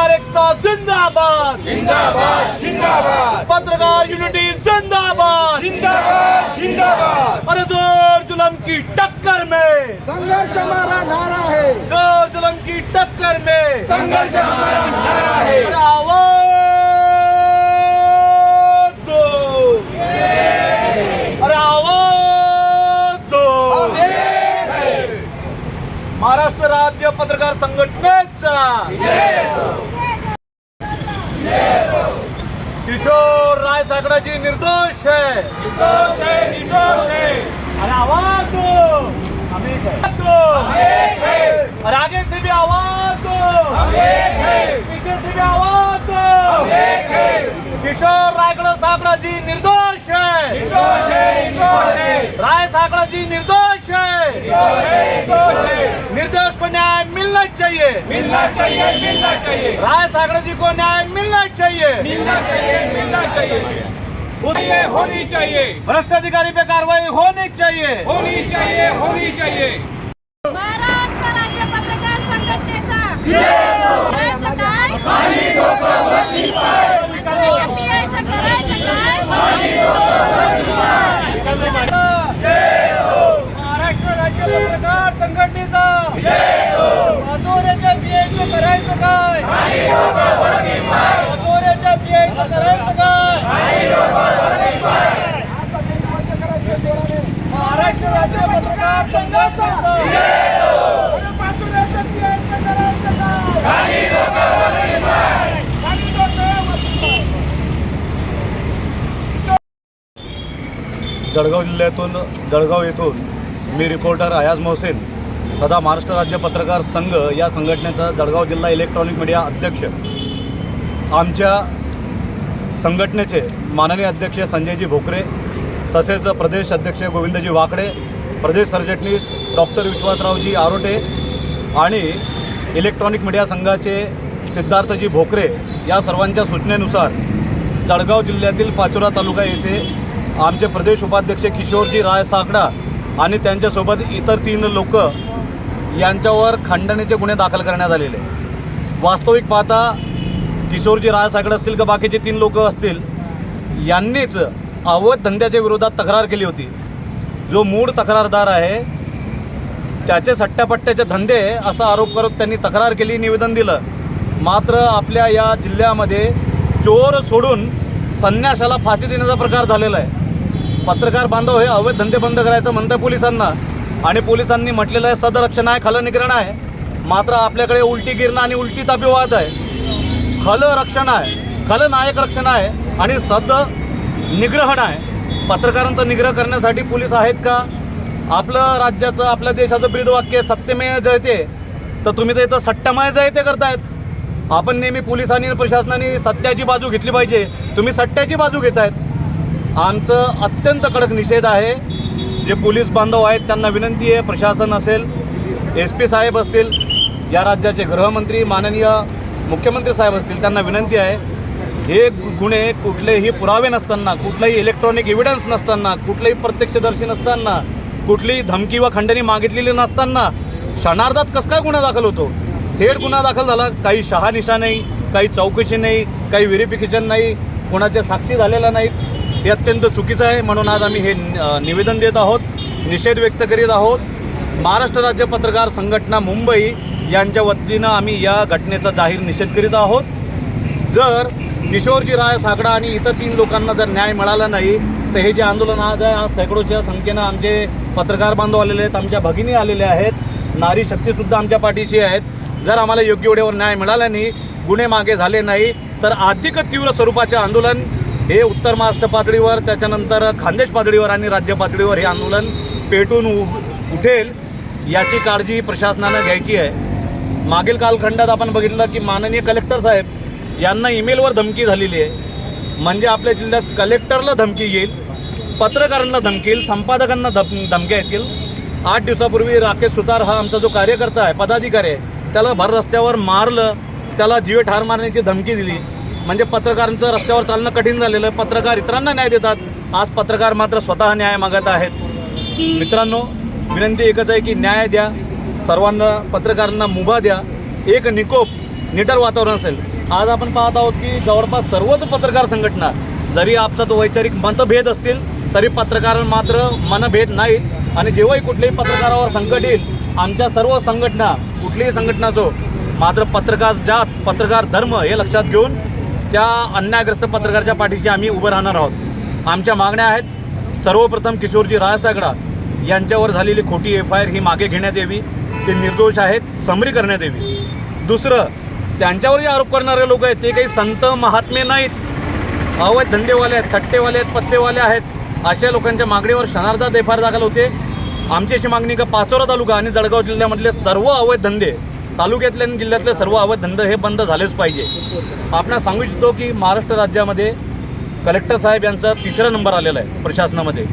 पत्रकार एकता जिंदाबाद. जिंदाबाद जिंदाबाद. पत्रकार यूनिटी जिंदाबाद. जिंदाबाद जिंदाबाद. अरे जोर जुलम की टक्कर में. संघर्ष हमारा नारा है. जोर जुलम की टक्कर में. संघर्ष हमारा महाराष्ट्र राज्य पत्रकार संघटनेचा. किशोर राय साकडाची निर्दोष है निर्दोष है निर्दोष है अरे आवाज दो. दो और आगे से भी आवाज दो. पीछे से भी आवाज दो. किशोर रायगढ़ साकड़ा जी निर्दोष है निर्दोष है निर्दोष है राय साकड़ा जी निर्दोष निर्दोष को न्याय मिलना चाहिए. मिलना चाहिए मिलना चाहिए. राय साकड़ा जी को न्याय मिलना चाहिए मिलना चाहिए. मिलना चाहिए होनी चाहिए. भ्रष्टाधिकारी पे कार्रवाई होनी चाहिए. होनी चाहिए होनी चाहिए. महाराष्ट्र राज्य पत्रकार संघटनेचा करायचं काय पत्रकार पियायचं करायचं काय महाराष्ट्र राज्य पत्रकार संघटनेचा वाचोऱ्याच्या पीआयचं करायचं काय वाचोऱ्याच्या पीआयचं करायचं काय महाराष्ट्र राज्य पत्रकार संघटनेचा अरे वाचोऱ्याच्या PI चं करायचं काय? खाली डोकं, वरती पाय. जळगाव जिल्ह्यातून जळगाव येथून मी रिपोर्टर अयाज मोहसेन तथा महाराष्ट्र राज्य पत्रकार संघ या संघटनेचा जळगाव जिल्हा इलेक्ट्रॉनिक मीडिया अध्यक्ष. आमच्या संघटनेचे माननीय अध्यक्ष संजयजी भोकरे तसेच प्रदेश अध्यक्ष गोविंदजी वाकडे प्रदेश सरचिटणीस डॉक्टर विश्वासरावजी आरोटे आणि इलेक्ट्रॉनिक मीडिया संघाचे सिद्धार्थजी भोकरे या सर्वांच्या सूचनेनुसार जळगाव जिल्ह्यातील पाचोरा तालुका येथे आमचे प्रदेश उपाध्यक्ष किशोरजी राय साकडा आणि त्यांच्यासोबत इतर तीन लोक यांच्यावर खंडणीचे गुन्हे दाखल करण्यात आलेले वास्तविक पाहता किशोरजी राय साकडे असतील का बाकीचे तीन लोक असतील यांनीच अवैध धंद्याच्या विरोधात तक्रार केली होती. जो मूळ तक्रारदार आहे त्याचे सट्ट्यापट्ट्याचे धंदे असा आरोप करत त्यांनी तक्रार केली निवेदन दिलं. मात्र आपल्या या जिल्ह्यामध्ये चोर सोडून संन्यासाला फाशी देण्याचा प्रकार झालेला आहे. पत्रकार बांधव हे अवैध धंदे बंद करायचं म्हणतं पोलिसांना. आणि पोलिसांनी म्हटलेलं आहे सदरक्षण आहे खलनिग्रहण आहे. मात्र आपल्याकडे उलटी गिरणं आणि उलटी तापीवाद आहे. खल रक्षण आहे खलं नायक रक्षण आहे आणि सद निग्रहण आहे पत्रकारांचा निग्रह करण्यासाठी पोलीस आहेत का? आपलं राज्याचं आपल्या देशाचं ब्रीदवाक्य सत्यमेव जयते. तर तुम्ही तर इथं सट्टामय जयते करतायत. आपण नेहमी पोलिसांनी आणि प्रशासनाने सत्याची बाजू घेतली पाहिजे. तुम्ही सट्ट्याची बाजू घेत आहेत आमचं अत्यंत कडक निषेध आहे. जे पोलीस बांधव आहेत त्यांना विनंती आहे प्रशासन असेल एस पी साहेब असतील या राज्याचे गृहमंत्री माननीय मुख्यमंत्री साहेब असतील त्यांना विनंती आहे हे गु- गुन्हे कुठलेही पुरावे नसताना कुठलाही इलेक्ट्रॉनिक एव्हिडन्स नसताना कुठलेही प्रत्यक्षदर्शी नसताना कुठलीही धमकी व खंडणी मागितलेली नसताना क्षणार्धात कसं काय गुन्हा दाखल होतो? थेट गुन्हा दाखल झाला काही शहानिशा नाही काही चौकशी नाही काही व्हेरिफिकेशन नाही कोणाचे साक्षी झालेल्या नाहीत हे अत्यंत चुकीचं आहे. म्हणून आज आम्ही हे निवेदन देत आहोत निषेध व्यक्त करीत आहोत. महाराष्ट्र राज्य पत्रकार संघटना मुंबई यांच्या वतीनं आम्ही या घटनेचा जाहीर निषेध करीत आहोत. जर किशोरजी राय सागडा आणि इतर तीन लोकांना जर न्याय मिळाला नाही तर हे जे आंदोलन आज आहे आज सैकडोच्या संख्येनं आमचे पत्रकार बांधव आलेले आहेत आमच्या भगिनी आलेल्या आहेत नारी शक्तीसुद्धा आमच्या पाठीशी आहेत. जर आम्हाला योग्य वेळेवर न्याय मिळाला नाही गुन्हे मागे झाले नाही तर अधिक तीव्र स्वरूपाचे आंदोलन हे उत्तर महाराष्ट्र पातळीवर त्याच्यानंतर खानदेश पातळीवर आणि राज्य पातळीवर हे आंदोलन पेटून उ- उठेल याची काळजी प्रशासनानं घ्यायची आहे. मागील कालखंडात आपण बघितलं की माननीय कलेक्टर साहेब यांना ईमेलवर धमकी झालेली आहे. म्हणजे आपल्या जिल्ह्यात कलेक्टरला धमकी येईल पत्रकारांना धमकी येईल संपादकांना धम धमक्या येतील. आठ दिवसापूर्वी राकेश सुतार हा आमचा जो कार्यकर्ता आहे पदाधिकारी आहे त्याला भर रस्त्यावर मारलं त्याला जीवे ठार मारण्याची धमकी दिली. म्हणजे पत्रकारांचं रस्त्यावर चालणं कठीण झालेलं आहे. पत्रकार इतरांना न्याय देतात. आज पत्रकार मात्र स्वतः न्याय मागत आहेत. मित्रांनो विनंती एकच आहे की न्याय द्या. सर्वांना पत्रकारांना मुभा द्या. एक निकोप निटर वातावरण असेल. आज आपण पाहत आहोत की जवळपास सर्वच पत्रकार संघटना जरी आपसात वैचारिक मतभेद असतील तरी पत्रकार मात्र मनभेद नाहीत. आणि जेव्हाही कुठल्याही पत्रकारावर संकट येईल आमच्या सर्व संघटना कुठलीही संघटना असो मात्र पत्रकार जात पत्रकार धर्म हे लक्षात घेऊन त्या अन्यायग्रस्त पत्रकाराच्या पाठीशी आम्ही उभं राहणार आहोत. आमच्या मागण्या आहेत सर्वप्रथम किशोरजी राजसागडा यांच्यावर झालेली खोटी एफ आय आर ही मागे घेण्यात यावी ते निर्दोष आहेत समरी करण्यात यावी. दुसरं त्यांच्यावर जे आरोप करणारे लोक आहेत. ते काही संत महात्मे नाहीत. अवैध धंदेवाले आहेत सट्टेवाले आहेत पत्तेवाले आहेत. अशा लोकांच्या मागणीवर क्षणार्धात एफ आर दाखल होते. आमची अशी मागणी का पाचोरा तालुका आणि जळगाव जिल्ह्यामधले सर्व अवैध धंदे तालुक्यातले आणि जिल्ह्यातले सर्व अवैध धंदे हे बंद झालेच पाहिजे. आपण सांगू इच्छितो की महाराष्ट्र राज्यामध्ये कलेक्टर साहेब यांचा तिसरा नंबर आलेला आहे प्रशासनामध्ये.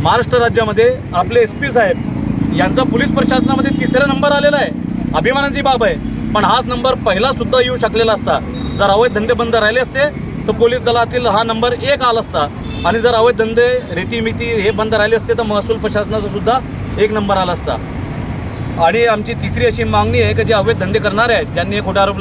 महाराष्ट्र राज्यामध्ये आपले एस पी साहेब यांचा पोलीस प्रशासनामध्ये तिसरा नंबर आलेला आहे. अभिमानाची बाब आहे. पण हाच नंबर पहिला सुद्धा येऊ शकलेला असता. जर अवैध धंदे बंद राहिले असते तर पोलीस दलातील हा नंबर एक आला असता. आणि जर अवैध धंदे रीतीमिती हे बंद राहिले असते तर महसूल प्रशासनाचा सुद्धा एक नंबर आला असता. आणि आमची तिसरी अशी मागणी आहे की जे अवैध धंदे करणारे आहेत ज्यांनी हे खोटा आरोप